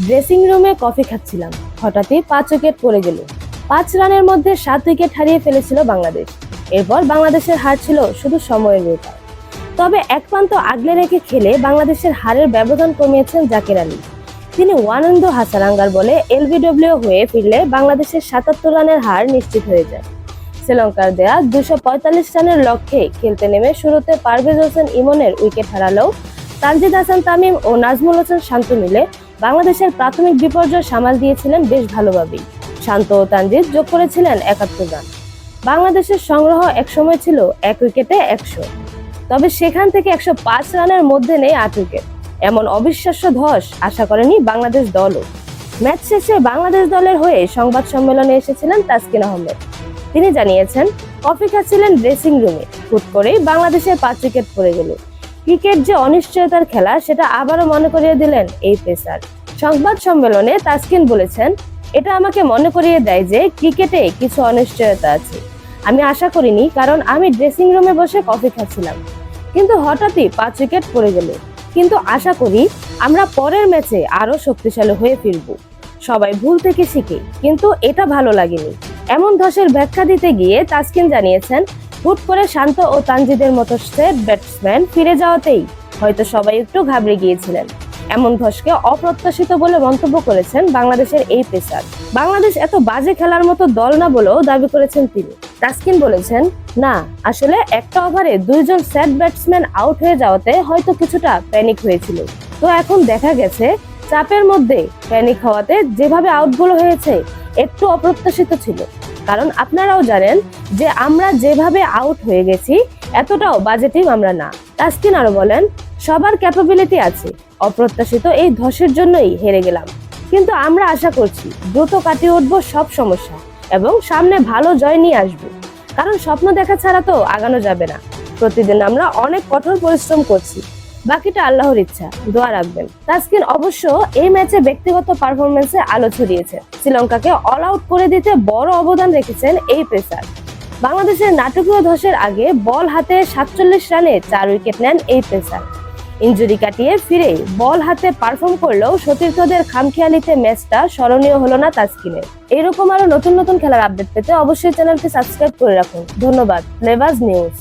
Dressing রুমে coffee খাচ্ছিলাম। হঠাৎই পাঁচ উইকেট পড়ে গেল। পাঁচ রানের মধ্যে সাত উইকেট হারিয়ে ফেলেছিল বাংলাদেশ। এরপর বাংলাদেশের হার ছিল শুধু সময়ের ব্যাপার তবে এক প্রান্ত আগলে রেখে খেলে বাংলাদেশের হারের ব্যবধান কমিয়েছেন জাকির আলী। তিনি ওয়ানন্দ হাসারাঙ্গার বলে এলবিডব্লিউ হয়ে ফিরলে বাংলাদেশের সাতাত্তর রানের হার নিশ্চিত হয়ে যায়। শ্রীলঙ্কার দেয়া দুশো পঁয়তাল্লিশ রানের লক্ষ্যে খেলতে নেমে শুরুতে পারভেজ হোসেন ইমনের উইকেট হারালেও তানজিদ হাসান তামিম ও নাজমুল হোসেন শান্ত মিলে বাংলাদেশের প্রাথমিক বিপর্যয় সামাল দিয়েছিলেন বেশ ভালোভাবেই। শান্ত ও তানজিদ যোগ করেছিলেন একাত্তর রান। বাংলাদেশের সংগ্রহ একসময় ছিল এক উইকেটে একশো। তবে সেখান থেকে একশো পাঁচ রানের মধ্যে নেই আট উইকেট। এমন অবিশ্বাস্য ধস আশা করেনি বাংলাদেশ দলও। ম্যাচ শেষে বাংলাদেশ দলের হয়ে সংবাদ সম্মেলনে এসেছিলেন তাসকিন আহমেদ। তিনি জানিয়েছেন কফি খাচ্ছিলেন ড্রেসিং রুমে হুট করেই বাংলাদেশের পাঁচ উইকেট পড়ে গেল। ক্রিকেট যে অনিশ্চয়তার খেলা, সেটা আবারও মনে করিয়ে দিলেন এই পেসার। সংবাদ সম্মেলনে তাসকিন বলেছেন, এটা আমাকে মনে করিয়ে দেয় যে ক্রিকেটে কিছু অনিশ্চয়তা আছে। আমি আশা করিনি, কারণ আমি ড্রেসিং রুমে বসে কফি খাচ্ছিলাম। কিন্তু হঠাৎই পাঁচ উইকেট পড়ে গেল। কিন্তু আশা করি আমরা পরের ম্যাচে আরও শক্তিশালী হয়ে ফিরব। সবাই ভুল থেকে শিখে, কিন্তু এটা ভালো লাগেনি। এমন ধসের ব্যাখ্যা দিতে গিয়ে তাসকিন জানিয়েছেন হুট করে শান্ত ও তানজিদের মতো সেট ব্যাটসম্যান ফিরে যাওয়াতেই হয়তো সবাই একটু ঘাবড়ে গিয়েছিলেন। এমন ধসকে অপ্রত্যাশিত বলে মন্তব্য করেছেন বাংলাদেশের এই পেসার। বাংলাদেশ এত বাজে খেলার মতো দল না বলেও দাবি করেছেন তিনি। তাসকিন বলেছেন, না, আসলে একটা ওভারে দুইজন সেট ব্যাটসম্যান আউট হয়ে যাওয়াতে হয়তো কিছুটা প্যানিক হয়েছিল। তো এখন দেখা গেছে, চাপের মধ্যে প্যানিক হওয়াতে যেভাবে আউটগুলো হয়েছে, একটু অপ্রত্যাশিত ছিল। কারণ আপনারাও জানেন যে আমরা যেভাবে আউট হয়ে গেছি, এতটাও বাজে টিম আমরা না। তাসকিন আরও বলেন, সবার ক্যাপাবিলিটি আছে, অপ্রত্যাশিত এই ধসের জন্যই হেরে গেলাম। কিন্তু আমরা আশা করছি, দ্রুত কাটিয়ে উঠবো সব সমস্যা এবং সামনে ভালো জয় নিয়ে আসব। কারণ স্বপ্ন দেখা ছাড়া তো আগানো যাবে না। প্রতিদিন আমরা অনেক কঠোর পরিশ্রম করছি। বাকিটা আল্লাহর ইচ্ছা, দোয়া রাখবেন। তাসকিন অবশ্য এই ম্যাচে ব্যক্তিগত পারফরমেন্সে আলো ছড়িয়েছে। শ্রীলঙ্কাকে অল আউট করে দিতে বড় অবদান রেখেছেন এই পেসার বাংলাদেশের নাটকীয় ধসের আগে বল হাতে সাতচল্লিশ রানে চার উইকেট নেন এই পেসার ইঞ্জুরি কাটিয়ে ফিরে বল হাতে পারফর্ম করলেও সতীর্থদের খামখেয়ালিতে ম্যাচটা স্মরণীয় হলো না তাসকিনের এরকম আরও নতুন নতুন খেলার আপডেট পেতে অবশ্যই চ্যানেলটি সাবস্ক্রাইব করে রাখুন। ধন্যবাদ ফ্লেভার্স নিউজ